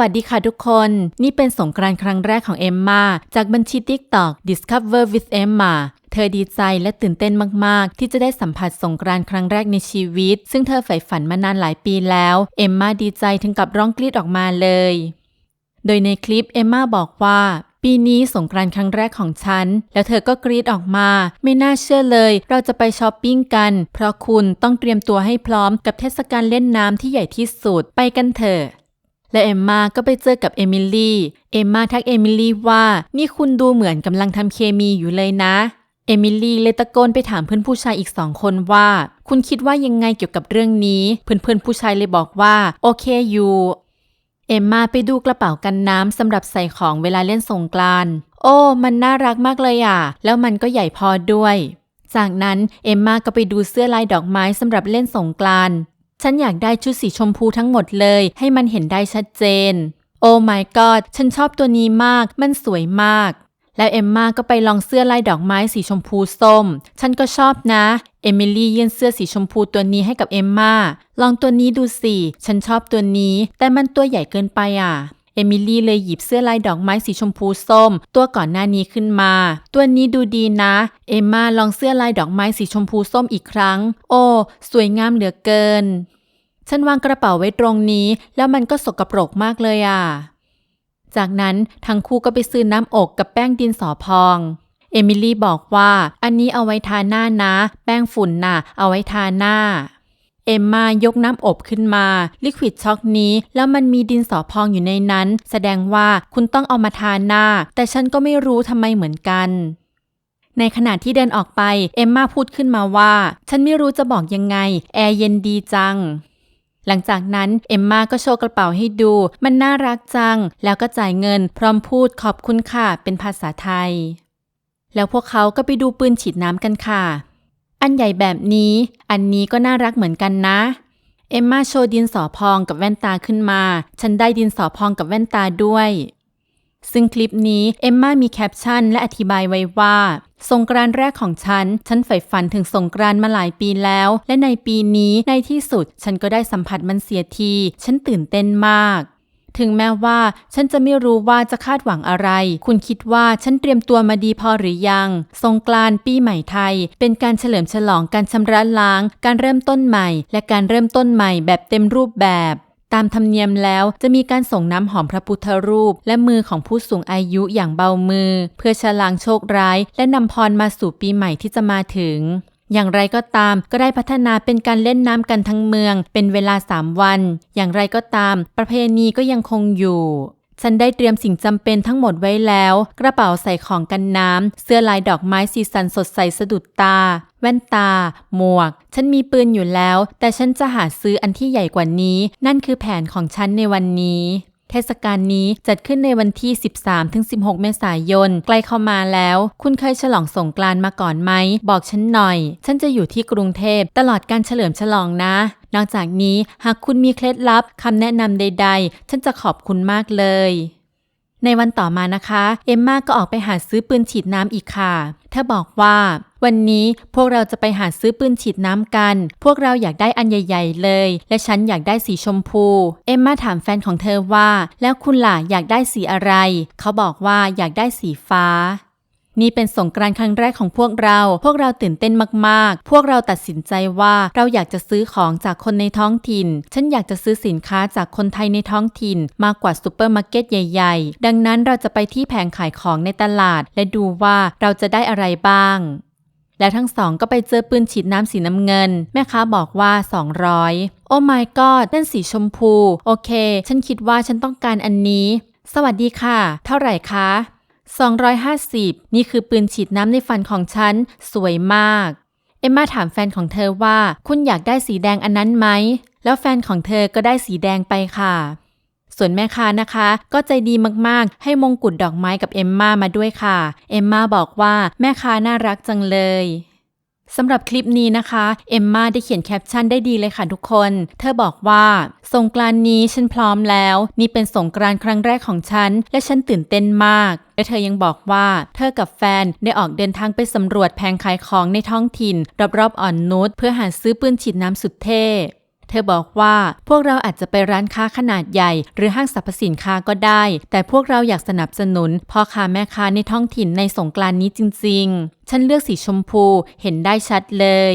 วัสดีค่ะทุกคน นี่เป็นสงกรานต์ครั้งแรกของเอมมาจากบัญชี TikTok Discover with Emma เธอดีใจและตื่นเต้นมาก ๆ ที่จะได้สัมผัสสงกรานต์ครั้งแรกในชีวิต ซึ่งเธอใฝ่ฝันมานานหลายปีแล้ว เอมมาดีใจถึงกับร้องกรีดออกมาเลย โดยในคลิปเอมมาบอกว่าปีนี้สงกรานต์ครั้งแรกของฉัน แล้วเธอก็กรีดออกมา ไม่น่าเชื่อเลย เราจะไปช้อปปิ้งกัน เพราะคุณต้องเตรียมตัวให้พร้อมกับเทศกาลเล่นน้ำที่ใหญ่ที่สุด ไปกันเถอะ และเอมมาก็ไปเจอกับเอมิลี่ เอมมาทักเอมิลี่ว่า นี่คุณดูเหมือนกำลังทำเคมีอยู่เลยนะ เอมิลี่เลยตะโกนไปถามเพื่อนผู้ชายอีกสองคนว่า คุณคิดว่ายังไงเกี่ยวกับเรื่องนี้ เพื่อนๆผู้ชายเลยบอกว่า โอเคอยู่ เอมมาไปดูกระเป๋ากันน้ำสำหรับใส่ของเวลาเล่นสงกรานต์ โอ้ มันน่ารักมากเลยอะ แล้วมันก็ใหญ่พอด้วย จากนั้นเอมมาก็ไปดูเสื้อลายดอกไม้สำหรับเล่นสงกรานต์ ฉันอยากได้ชุดสีชมพูทั้งหมดเลย ให้มันเห็นได้ชัดเจน โอ้ my god ฉันชอบตัวนี้มาก มันสวยมาก แล้วเอมมาก็ไปลองเสื้อลายดอกไม้สีชมพูส้ม ฉันก็ชอบนะ เอมิลี่ยื่นเสื้อสีชมพูตัวนี้ให้กับเอมมาลองตัวนี้ดูสิ ฉันชอบตัวนี้ แต่มันตัวใหญ่เกินไปอะ เอมิลี่เลยหยิบเสื้อลายดอกไม้สีชมพูส้ม ตัวก่อนหน้านี้ขึ้นมา ตัวนี้ดูดีนะ เอมมาลองเสื้อลายดอกไม้สีชมพูส้มอีกครั้ง โอ้ สวยงามเหลือเกิน ฉันวางกระเป๋าไว้ตรงนี้ แล้วมันก็สกปรกมากเลยอะ จากนั้นทั้งคู่ก็ไปซื้อน้ำอกกับแป้งดินสอพองเอมิลี่บอกว่า อันนี้เอาไว้ทาหน้านะ แป้งฝุ่นน่ะ เอาไว้ทาหน้า เอมมายกน้ำอบขึ้นมา ลิควิดช็อกนี้ แล้วมันมีดินสอพองอยู่ในนั้น แสดงว่าคุณต้องเอามาทาหน้า แต่ฉันก็ไม่รู้ทำไมเหมือนกันในขณะที่เดินออกไป เอมมาพูดขึ้นมาว่า ฉันไม่รู้จะบอกยังไง แอร์เย็นดีจัง หลังจากนั้น เอมมาก็โชว์กระเป๋าให้ดู มันน่ารักจัง แล้วก็จ่ายเงิน พร้อมพูดขอบคุณค่ะ เป็นภาษาไทย แล้วพวกเขาก็ไปดูปืนฉีดน้ำกันค่ะ อันใหญ่แบบนี้ อันนี้ก็น่ารักเหมือนกันนะ เอมมาโชว์ดินสอพองกับแว่นตาขึ้นมา ฉันได้ดินสอพองกับแว่นตาด้วย ซึ่งคลิปนี้เอมมามีแคปชั่นและอธิบายไว้ว่า สงกรานต์แรกของฉัน ฉันใฝ่ฝันถึงสงกรานต์มาหลายปีแล้ว และในปีนี้ในที่สุด ฉันก็ได้สัมผัสมันเสียที ฉันตื่นเต้นมาก ถึงแม้ว่าฉันจะไม่รู้ว่าจะคาดหวังอะไร คุณคิดว่าฉันเตรียมตัวมาดีพอหรือยัง สงกรานต์ปีใหม่ไทย เป็นการเฉลิมฉลองการชำระล้าง การเริ่มต้นใหม่ และการเริ่มต้นใหม่แบบเต็มรูปแบบตามธรรมเนียมแล้วจะมีการส่งน้ำหอมพระพุทธรูป และมือของผู้สูงอายุอย่างเบามือ เพื่อชะลางโชคร้าย และนำพรมาสู่ปีใหม่ที่จะมาถึง อย่างไรก็ตามก็ได้พัฒนาเป็นการเล่นน้ำกันทั้งเมือง เป็นเวลา 3 วัน อย่างไรก็ตาม ประเพณีก็ยังคงอยู่ฉันได้เตรียมสิ่งจำเป็นทั้งหมดไว้แล้ว กระเป๋าใส่ของกันน้ำ เสื้อลายดอกไม้สีสันสดใสสะดุดตา แว่นตา หมวก ฉันมีปืนอยู่แล้ว แต่ฉันจะหาซื้ออันที่ใหญ่กว่านี้ นั่นคือแผนของฉันในวันนี้ เทศกาลนี้จัดขึ้นในวันที่ 13-16 เมษายน ใกล้เข้ามาแล้ว คุณเคยฉลองสงกรานต์มาก่อนไหม บอกฉันหน่อย ฉันจะอยู่ที่กรุงเทพตลอดการเฉลิมฉลองนะ นอกจากนี้หากคุณมีเคล็ดลับคำแนะนำใด ๆ ฉันจะขอบคุณมากเลย ในวันต่อมานะคะ เอมมาก็ออกไปหาซื้อปืนฉีดน้ำอีกค่ะ เธอบอกว่า วันนี้พวกเราจะไปหาซื้อปืนฉีดน้ำกัน พวกเราอยากได้อันใหญ่ ๆ เลย และฉันอยากได้สีชมพู เอมมาถามแฟนของเธอว่า แล้วคุณล่ะอยากได้สีอะไร เขาบอกว่าอยากได้สีฟ้า นี่เป็นสงกรานต์ครั้งแรกของพวกเรา พวกเราตื่นเต้นมากๆ พวกเราตัดสินใจว่าเราอยากจะซื้อของจากคนในท้องถิ่น ฉันอยากจะซื้อสินค้าจากคนไทยในท้องถิ่น มากกว่าซูเปอร์มาร์เก็ตใหญ่ๆ ดังนั้นเราจะไปที่แผงขายของในตลาด และดูว่าเราจะได้อะไรบ้างแล้วทั้งสองก็ไปเจอปืนฉีดน้ำสีน้ำเงิน แม่ค้าบอกว่า 200 โอ้ my god นั่นสีชมพู โอเค ฉันคิดว่าฉันต้องการอันนี้ สวัสดีค่ะ เท่าไหร่คะ 250 นี่คือปืนฉีดน้ำในฝันของฉัน สวยมาก เอมมาถามแฟนของเธอว่า คุณอยากได้สีแดงอันนั้นไหม แล้วแฟนของเธอก็ได้สีแดงไปค่ะ ส่วนแม่ค้านะคะ ก็ใจดีมากๆ ให้มงกุฎดอกไม้กับเอมมามาด้วยค่ะ เอมมาบอกว่าแม่ค้าน่ารักจังเลย สำหรับคลิปนี้นะคะ เอมมาได้เขียนแคปชั่นได้ดีเลยค่ะทุกคน เธอบอกว่า สงกรานนี้ฉันพร้อมแล้ว นี่เป็นสงกรานครั้งแรกของฉัน และฉันตื่นเต้นมาก และเธอยังบอกว่า เธอกับแฟนได้ออกเดินทางไปสำรวจแผงขายของในท้องถิ่น รอบๆอ่อนนุชเพื่อหาซื้อปืนฉีดน้ำสุดเท่ เธอบอกว่าพวกเราอาจจะไปร้านค้าขนาดใหญ่ หรือห้างสรรพสินค้าก็ได้ แต่พวกเราอยากสนับสนุนพ่อค้าแม่ค้าในท้องถิ่นในสงกรานต์นี้จริง ๆ ฉันเลือกสีชมพูเห็นได้ชัดเลย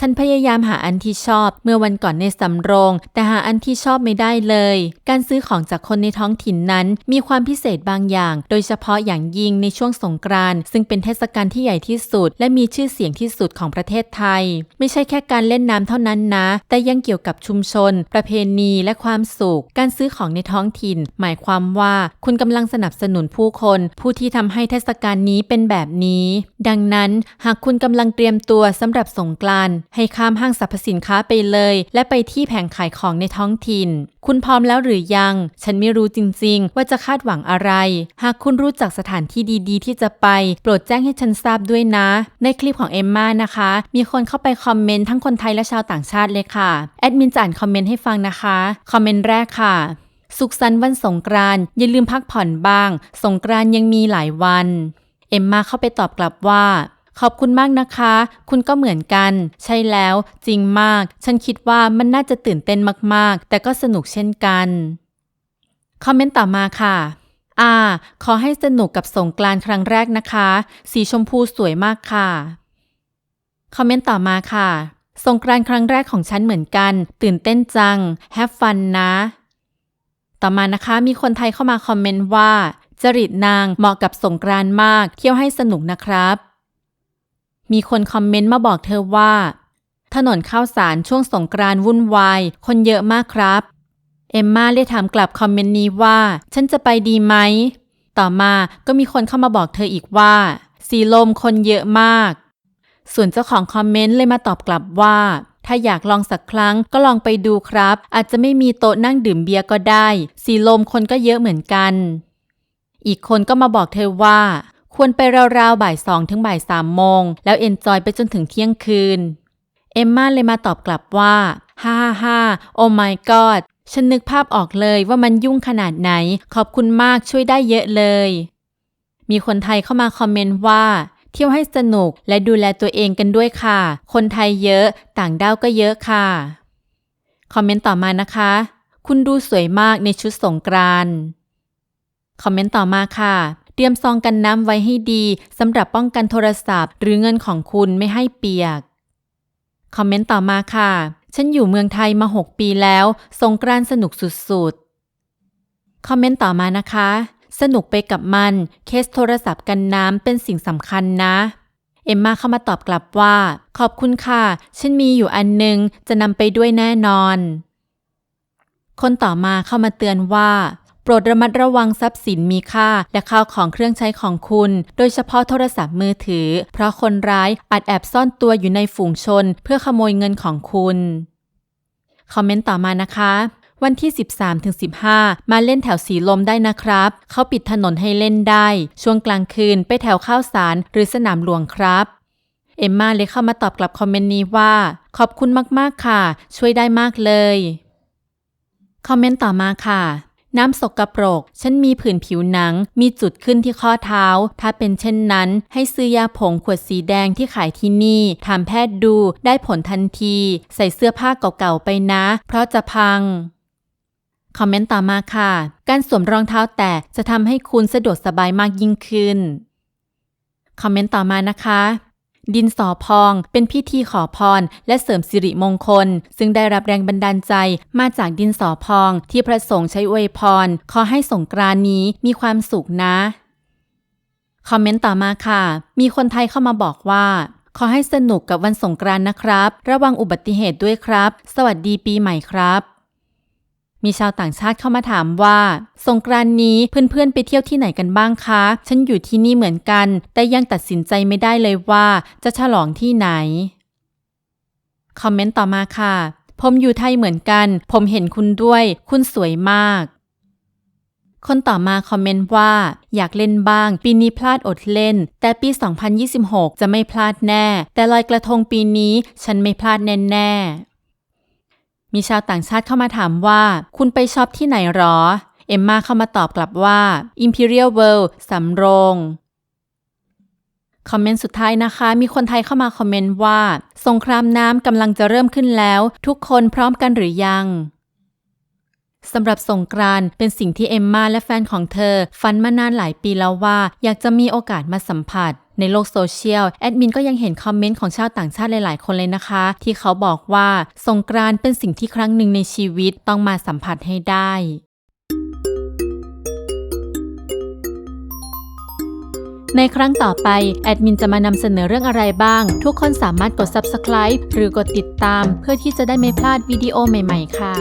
ฉันพยายามหาอันที่ชอบเมื่อวันก่อนในสำโรง แต่หาอันที่ชอบไม่ได้เลย การซื้อของจากคนในท้องถิ่นนั้น มีความพิเศษบางอย่าง โดยเฉพาะอย่างยิ่งในช่วงสงกรานต์ซึ่งเป็นเทศกาลที่ใหญ่ที่สุด และมีชื่อเสียงที่สุดของประเทศไทย ไม่ใช่แค่การเล่นน้ำเท่านั้นนะ แต่ยังเกี่ยวกับชุมชน ประเพณีและความสุข การซื้อของในท้องถิ่น หมายความว่าคุณกำลังสนับสนุนผู้คน ผู้ที่ทำให้เทศกาลนี้เป็นแบบนี้ ดังนั้น หากคุณกำลังเตรียมตัวสำหรับสงกรานต์ให้ข้ามห้างสรรพสินค้าไปเลย และไปที่แผงขายของในท้องถิ่น คุณพร้อมแล้วหรือยัง ฉันไม่รู้จริง ๆ ว่าจะคาดหวังอะไร หากคุณรู้จักสถานที่ดีๆ ที่จะไป โปรดแจ้งให้ฉันทราบด้วยนะ ในคลิปของเอมมานะคะ มีคนเข้าไปคอมเมนต์ทั้งคนไทยและชาวต่างชาติเลยค่ะแอดมินจะอ่านคอมเมนต์ให้ฟังนะคะคอมเมนต์แรกค่ะสุขสันต์วันสงกรานต์อย่าลืมพักผ่อนบ้าง สงกรานต์ยังมีหลายวัน เอมมาเข้าไปตอบกลับว่า ขอบคุณมากนะคะ คุณก็เหมือนกัน ใช่แล้ว จริงมาก ฉันคิดว่ามันน่าจะตื่นเต้นมากๆ แต่ก็สนุกเช่นกัน คอมเมนต์ต่อมาค่ะอ่าขอให้สนุกกับสงกรานครั้งแรกนะคะ สีชมพูสวยมากค่ะ คอมเมนต์ต่อมาค่ะ สงกรานครั้งแรกของฉันเหมือนกัน ตื่นเต้นจัง แฮปฟันนะ ต่อมานะคะ มีคนไทยเข้ามาคอมเมนต์ว่า จริตนางเหมาะกับสงกรานมาก เที่ยวให้สนุกนะครับ มีคนคอมเมนต์มาบอกเธอว่า ถนนข้าวสารช่วงสงกรานต์วุ่นวาย คนเยอะมากครับ เอมมาเลยถามกลับคอมเมนต์นี้ว่า ฉันจะไปดีไหม ต่อมาก็มีคนเข้ามาบอกเธออีกว่า สีลมคนเยอะมาก ส่วนเจ้าของคอมเมนต์เลยมาตอบกลับว่า ถ้าอยากลองสักครั้งก็ลองไปดูครับ อาจจะไม่มีโต๊ะนั่งดื่มเบียร์ก็ได้ สีลมคนก็เยอะเหมือนกัน อีกคนก็มาบอกเธอว่า ควรไปราวๆบ่ายสองถึงบ่ายสามโมง แล้วเอนจอยไปจนถึงเที่ยงคืน เอมมาเลยมาตอบกลับว่าฮ่าฮ่าโอ้ my god ฉันนึกภาพออกเลยว่ามันยุ่งขนาดไหน ขอบคุณมากช่วยได้เยอะเลย มีคนไทยเข้ามาคอมเมนต์ว่า เที่ยวให้สนุกและดูแลตัวเองกันด้วยค่ะ คนไทยเยอะ ต่างด้าวก็เยอะค่ะ คอมเมนต์ต่อมานะคะ คุณดูสวยมากในชุดสงกรานคอมเมนต์ต่อมาค่ะ เตรียมซองกันน้ำไว้ให้ดีสำหรับป้องกันโทรศัพท์ หรือเงินของคุณไม่ให้เปียก คอมเมนต์ต่อมาค่ะ ฉันอยู่เมืองไทยมา 6 ปีแล้ว สงกรานต์สนุกสุดๆ คอมเมนต์ต่อมานะคะ สนุกไปกับมัน เคสโทรศัพท์กันน้ำเป็นสิ่งสำคัญนะ เอมมาเข้ามาตอบกลับว่า ขอบคุณค่ะ ฉันมีอยู่อันนึงจะนำไปด้วยแน่นอนคนต่อมาเข้ามาเตือนว่า ปรดระมัดระวังทรัพย์สินมีค่า และข้าวของเครื่องใช้ของคุณ โดยเฉพาะโทรศัพท์มือถือ เพราะคนร้ายอาจแอบซ่อนตัวอยู่ในฝูงชน เพื่อขโมยเงินของคุณ คอมเมนต์ต่อมานะคะวันที่ 13-15 มาเล่นแถวสีลมได้นะครับ เขาปิดถนนให้เล่นได้ ช่วงกลางคืนไปแถวข้าวสารหรือสนามหลวงครับ เอมมาเลยเข้ามาตอบกลับคอมเมนต์นี้ว่า ขอบคุณมาก ๆ ค่ะ ช่วยได้มากเลย คอมเมนต์ต่อมาค่ะ น้ำสกปรก ฉันมีผื่นผิวหนัง มีจุดขึ้นที่ข้อเท้า ถ้าเป็นเช่นนั้น ให้ซื้อยาผงขวดสีแดงที่ขายที่นี่ ถามแพทย์ดู ได้ผลทันที ใส่เสื้อผ้าเก่าๆไปนะ เพราะจะพัง คอมเมนต์ต่อมาค่ะ การสวมรองเท้าแตะจะทำให้คุณสะดวกสบายมากยิ่งขึ้น คอมเมนต์ต่อมานะคะ ดินสอพอง เป็นพิธีขอพร และเสริมสิริมงคล ซึ่งได้รับแรงบันดาลใจมาจากดินสอพอง ที่พระสงฆ์ใช้อวยพร ขอให้สงกรานนี้มีความสุขนะ คอมเมนต์ต่อมาค่ะ มีคนไทยเข้ามาบอกว่าขอให้สนุกกับวันสงกรานต์นะครับ ระวังอุบัติเหตุด้วยครับ สวัสดีปีใหม่ครับ มีชาวต่างชาติเข้ามาถามว่า สงกรานนี้เพื่อนๆไปเที่ยวที่ไหนกันบ้างคะ ฉันอยู่ที่นี่เหมือนกัน แต่ยังตัดสินใจไม่ได้เลยว่าจะฉลองที่ไหน คอมเมนต์ต่อมาค่ะ ผมอยู่ไทยเหมือนกัน ผมเห็นคุณด้วย คุณสวยมาก คนต่อมาคอมเมนต์ว่า อยากเล่นบ้าง ปีนี้พลาดอดเล่น แต่ปี 2026 จะไม่พลาดแน่ แต่ลอยกระทงปีนี้ฉันไม่พลาดแน่ๆ มีชาวต่างชาติเข้ามาถามว่า คุณไปช็อปที่ไหนหรอ เอมมาเข้ามาตอบกลับว่า Imperial World สำโรง คอมเมนต์สุดท้ายนะคะ มีคนไทยเข้ามาคอมเมนต์ว่า สงครามน้ำกำลังจะเริ่มขึ้นแล้ว ทุกคนพร้อมกันหรือยังสำหรับสงกรานเป็นสิ่งที่เอมมาและแฟนของเธอ ฝันมานานหลายปีแล้วว่า อยากจะมีโอกาสมาสัมผัส ในโลกโซเชียล แอดมินก็ยังเห็นคอมเมนต์ของชาวต่างชาติหลาย ๆ คนเลยนะคะ ที่เขาบอกว่าสงกรานเป็นสิ่งที่ครั้งหนึ่งในชีวิตต้องมาสัมผัสให้ได้ในครั้งต่อไป แอดมินจะมานำเสนอเรื่องอะไรบ้าง ทุกคนสามารถกด subscribe หรือกดติดตาม เพื่อที่จะได้ไม่พลาดวิดีโอใหม่ ๆ ค่ะ